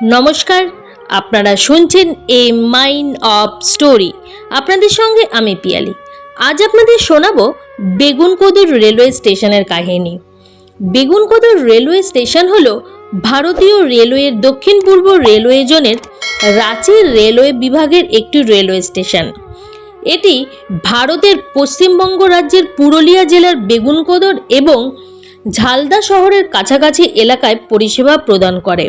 নমস্কার, আপনারা শুনছেন এ মাইন্ড অফ স্টোরি আপনাদের সঙ্গে আমি পিয়ালি। আজ আপনাদের শোনাবো বেগুনকোদর রেলওয়ে স্টেশনের কাহিনী। বেগুনকোদর রেলওয়ে স্টেশন হলো ভারতীয় রেলওয়ের দক্ষিণ পূর্ব রেলওয়ে জোনের রাঁচি রেলওয়ে বিভাগের একটি রেলওয়ে স্টেশন। এটি ভারতের পশ্চিমবঙ্গ রাজ্যের পুরুলিয়া জেলার বেগুনকোদর এবং ঝালদা শহরের কাছাকাছি এলাকায় পরিষেবা প্রদান করে।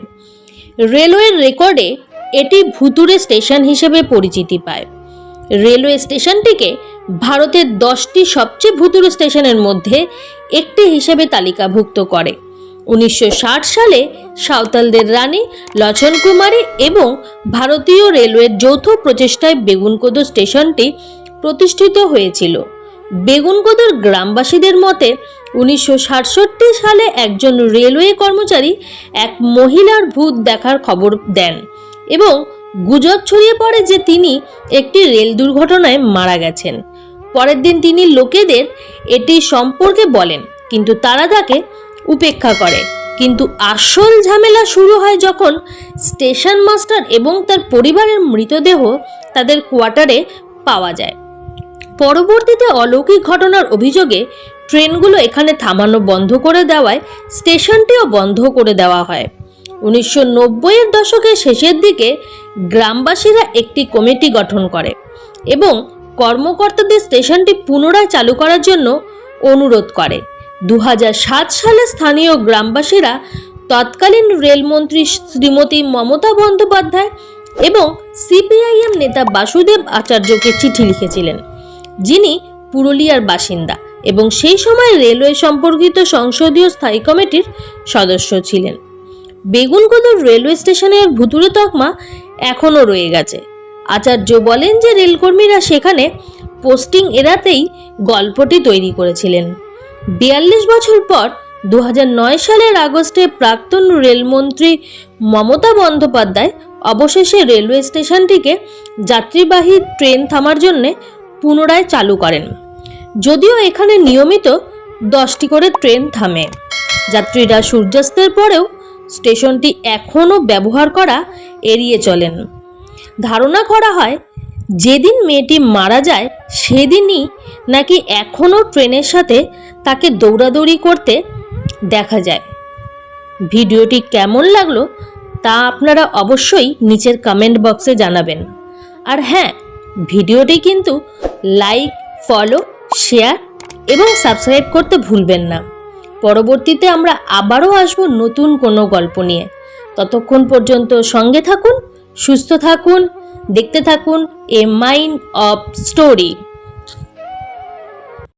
রেলওয়ের রেকর্ডে এটি ভুতুরে স্টেশন হিসেবে পরিচিতি পায়। রেলওয়ে স্টেশনটিকে ভারতের দশটি সবচেয়ে ভুতুরে স্টেশনের মধ্যে একটি হিসেবে তালিকাভুক্ত করে। উনিশশো ষাট সালে সাঁওতালদের রানী লচন কুমারী এবং ভারতীয় রেলওয়ের যৌথ প্রচেষ্টায় বেগুনকোদর স্টেশনটি প্রতিষ্ঠিত হয়েছিল। বেগুনকোদর গ্রামবাসীদের মতে উনিশশো সাতষট্টি সালে একজন রেলওয়ে কর্মচারী এক মহিলার ভূত দেখার খবর দেন এবং গুজব ছড়িয়ে পড়ে যে তিনি একটি রেল দুর্ঘটনায় মারা গেছেন। পরের দিন তিনি লোকেদের এটি সম্পর্কে বলেন, কিন্তু তারা তাকে উপেক্ষা করে। কিন্তু আসল ঝামেলা শুরু হয় যখন স্টেশন মাস্টার এবং তার পরিবারের মৃতদেহ তাদের কোয়ার্টারে পাওয়া যায়। পরবর্তীতে অলৌকিক ঘটনার অভিযোগে ট্রেনগুলো এখানে থামানো বন্ধ করে দেওয়ায় স্টেশনটিও বন্ধ করে দেওয়া হয়। উনিশশো নব্বইয়ের দশকের শেষের দিকে গ্রামবাসীরা একটি কমিটি গঠন করে এবং কর্মকর্তাদের স্টেশনটি পুনরায় চালু করার জন্য অনুরোধ করে। দু হাজার সাত সালে স্থানীয় গ্রামবাসীরা তৎকালীন রেলমন্ত্রী শ্রীমতী মমতা বন্দ্যোপাধ্যায় এবং সিপিআইএম নেতা বাসুদেব আচার্যকে চিঠি লিখেছিলেন, যিনি পুরুলিয়ার বাসিন্দা। এবং সেই সময় রেলওয়ে সম্পর্কিত সংসদীয় স্থায়ী কমিটির সদস্য ছিলেন। বেগুনকোদর রেলওয়ে স্টেশনের ভুতুরে তকমা এখনও রয়ে গেছে। আচার্য বলেন যে রেলকর্মীরা সেখানে পোস্টিং এড়াতেই গল্পটি তৈরি করেছিলেন। বিয়াল্লিশ বছর পর দু হাজার নয় সালের আগস্টে প্রাক্তন রেলমন্ত্রী মমতা বন্দ্যোপাধ্যায় অবশেষে রেলওয়ে স্টেশনটিকে যাত্রীবাহী ট্রেন থামার জন্যে পুনরায় চালু করেন। যদিও এখানে নিয়মিত দশটি করে ট্রেন থামে। যাত্রীরা সূর্যাস্তের পরেও স্টেশনটি এখনও ব্যবহার করা এড়িয়ে চলেন। ধারণা করা হয়, যেদিন মেয়েটি মারা যায়, সেদিনই নাকি এখনও ট্রেনের সাথে তাকে দৌড়াদৌড়ি করতে দেখা যায়। ভিডিওটি কেমন লাগল তা আপনারা অবশ্যই নিচের কমেন্ট বক্সে জানাবেন। আর হ্যাঁ ভিডিওটি কিন্তু লাইক ফলো শেয়ার এবং সাবস্ক্রাইব করতে ভুলবেন না। পরবর্তীতে আমরা আবারও আসব নতুন কোনো গল্প নিয়ে। ততক্ষণ পর্যন্ত সঙ্গে থাকুন, সুস্থ থাকুন, দেখতে থাকুন এ মাইন্ড অফ স্টোরি